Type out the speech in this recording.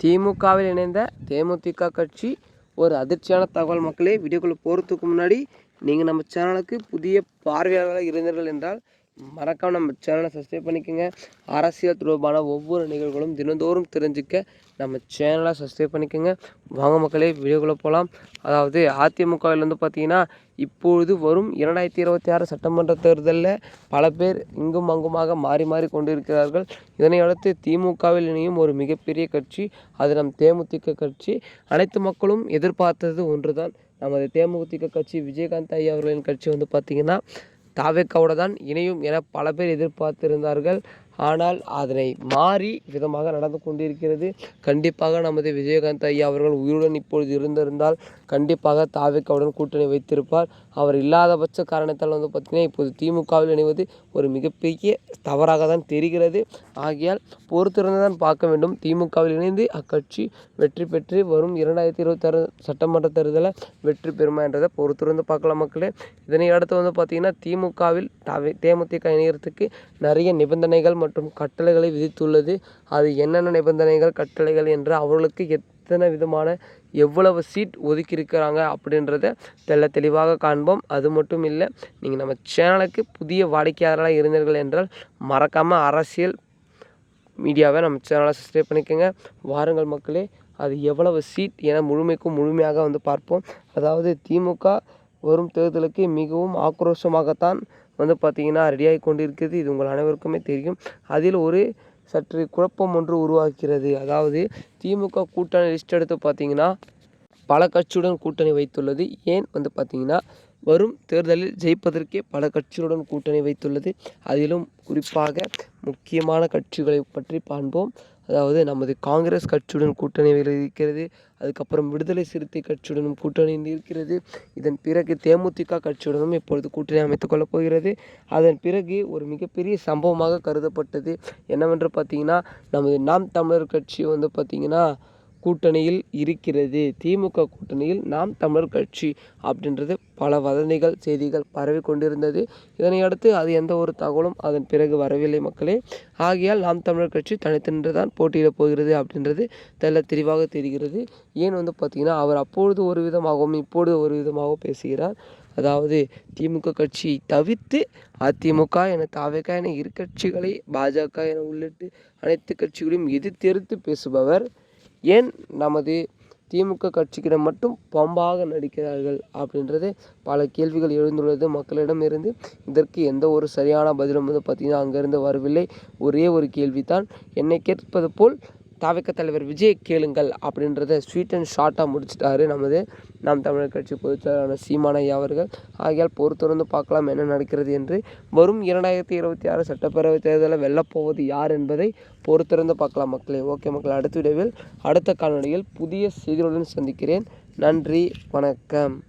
திமுகவில் இணைந்த தேமுதிக கட்சி ஒரு அதிர்ச்சியான தகவல். மக்களே வீடியோக்குள்ளே போகிறதுக்கு முன்னாடி நீங்கள் நம்ம சேனலுக்கு புதிய பார்வையாளர்களாக இருந்தீர்கள் என்றால் மறக்காம நம்ம சேனலை சப்ஸ்கிரைப் பண்ணிக்கோங்க. அரசியல் தொடர்பான ஒவ்வொரு நிகழ்வுகளும் தினந்தோறும் தெரிஞ்சுக்க நம்ம சேனலை சப்ஸ்கிரைப் பண்ணிக்கோங்க. வாங்க மக்களே வீடியோக்குள்ளே போகலாம் அதாவது அதிமுகவில் வந்து பார்த்தீங்கன்னா இப்பொழுது வரும் இரண்டாயிரத்தி இருபத்தி ஆறு சட்டமன்ற தேர்தலில் பல பேர் இங்கும் அங்குமாக மாறி மாறி கொண்டிருக்கிறார்கள். இதனை அடுத்து திமுகவில் இணையும் ஒரு மிகப்பெரிய கட்சி அது நம் தேமுதிக கட்சி. அனைத்து மக்களும் எதிர்பார்த்தது ஒன்றுதான். நமது தேமுதிக கட்சி விஜயகாந்த் ஐயா அவர்களின் கட்சி வந்து பார்த்திங்கன்னா தாவேக்காவோட தான் இணையும் என பல பேர் எதிர்பார்த்திருந்தார்கள். ஆனால் அதனை மாறி விதமாக நடந்து கொண்டிருக்கிறது. கண்டிப்பாக நமது விஜயகாந்த் ஐயா அவர்கள் உயிருடன் இப்பொழுது இருந்திருந்தால் கண்டிப்பாக தாவேக்காவுடன் கூட்டணி வைத்திருப்பார். அவர் இல்லாத பட்ச காரணத்தால் வந்து பார்த்திங்கன்னா இப்போது திமுகவில் இணைவது ஒரு மிகப்பெரிய தவறாக தான் தெரிகிறது. ஆகையால் பொறுத்திருந்து தான் பார்க்க வேண்டும். திமுகவில் இணைந்து அக்கட்சி வெற்றி பெற்று வரும் இரண்டாயிரத்தி இருபத்தாறு சட்டமன்ற தேர்தலில் வெற்றி பெறுமா என்றதை பொறுத்திருந்து பார்க்கலாம் மக்களே. இதனை அடுத்து வந்து பார்த்திங்கன்னா திமுகவில் தேமுதிக இணையத்துக்கு நிறைய நிபந்தனைகள் மற்றும் கட்டளைகளை விதித்துள்ளது. அது என்னென்ன நிபந்தனைகள் கட்டளைகள் என்று அவர்களுக்கு எத் எத்தனை விதமான எவ்வளவு சீட் ஒதுக்கியிருக்கிறாங்க அப்படின்றத தெல்ல தெளிவாக காண்போம். அது மட்டும் இல்லை நீங்கள் நம்ம சேனலுக்கு புதிய வாடிக்கையாளராக இருந்தீர்கள் என்றால் மறக்காமல் அரசியல் மீடியாவை நம்ம சேனலை சப்ஸ்கிரைப் பண்ணிக்கோங்க. வாருங்கள் மக்களே அது எவ்வளவு சீட் என முழுமைக்கும் முழுமையாக வந்து பார்ப்போம். அதாவது திமுக வரும் தேர்தலுக்கு மிகவும் ஆக்ரோஷமாகத்தான் வந்து பார்த்திங்கன்னா ரெடியாகி கொண்டிருக்கிறது. இது உங்கள் அனைவருக்குமே தெரியும். அதில் ஒரு சற்று குழப்பம் ஒன்று உருவாக்கிறது அதாவது திமுக கூட்டணி லிஸ்ட் எடுத்து பார்த்தீங்கன்னா பல கட்சியுடன் கூட்டணி வைத்துள்ளது. ஏன் வந்து பார்த்திங்கன்னா வரும் தேர்தலில் ஜெயிப்பதற்கே பல கட்சிகளுடன் கூட்டணி வைத்துள்ளது. அதிலும் குறிப்பாக முக்கியமான கட்சிகளை பற்றி காண்போம் அதாவது நமது காங்கிரஸ் கட்சியுடன் கூட்டணி இருக்கிறது அதுக்கப்புறம் விடுதலை சிறுத்தை கட்சியுடனும் கூட்டணி இருக்கிறது இதன் பிறகு தேமுதிக கட்சியுடனும் இப்பொழுது கூட்டணி அமைத்துக் கொள்ளப் போகிறது. அதன் பிறகு ஒரு மிகப்பெரிய சம்பவமாக கருதப்பட்டது என்னவென்று பார்த்தீங்கன்னா நமது நாம் தமிழர் கட்சி வந்து பார்த்திங்கன்னா கூட்டணியில் இருக்கிறது. திமுக கூட்டணியில் நாம் தமிழர் கட்சி அப்படின்றது பல வதந்திகள் செய்திகள் பரவி கொண்டிருந்தது. இதனை அடுத்து அது எந்த ஒரு தகவலும் அதன் பிறகு வரவில்லை மக்களே. ஆகையால் நாம் தமிழர் கட்சி தனித்தன்று தான் போட்டியிடப் போகிறது அப்படின்றது தெல்ல தெளிவாக தெரிகிறது. ஏன் வந்து பார்த்திங்கன்னா அவர் அப்பொழுது ஒரு விதமாகவும் இப்பொழுது ஒரு விதமாகவும் பேசுகிறார். அதாவது திமுக கட்சியை தவிர்த்து அதிமுக என தாவேக்கா என இரு கட்சிகளை பாஜக என உள்ளிட்டு அனைத்து கட்சிகளையும் எதிர்த்தெடுத்து பேசுபவர் ஏன் நமது திமுக கட்சிக்கிடம் மட்டும் பம்பாக நடிக்கிறார்கள் அப்படின்றது பல கேள்விகள் எழுந்துள்ளது. மக்களிடம் இருந்து இதற்கு எந்த ஒரு சரியான பதிலும் வந்து பார்த்திங்கன்னா அங்கேருந்து வரவில்லை. ஒரே ஒரு கேள்வி தான் என்னை கேட்பது போல் தாவக்க தலைவர் விஜய் கேளுங்கள் அப்படின்றத ஸ்வீட் அண்ட் ஷார்ட்டாக முடிச்சிட்டாரு நமது நாம் தமிழர் கட்சி பொதுச்செயலாளரான சீமான் அவர்கள். ஆகையால் பொறுத்திருந்து பார்க்கலாம் என்ன நடக்கிறது என்று. வரும் இரண்டாயிரத்தி இருபத்தி ஆறு சட்டப்பேரவைத் தேர்தலில் வெல்லப்போவது யார் என்பதை பொறுத்திருந்து பார்க்கலாம் மக்களே. ஓகே மக்கள் அடுத்த விடைவில் அடுத்த காலநிலையில் புதிய செய்திகளுடன் சந்திக்கிறேன். நன்றி வணக்கம்.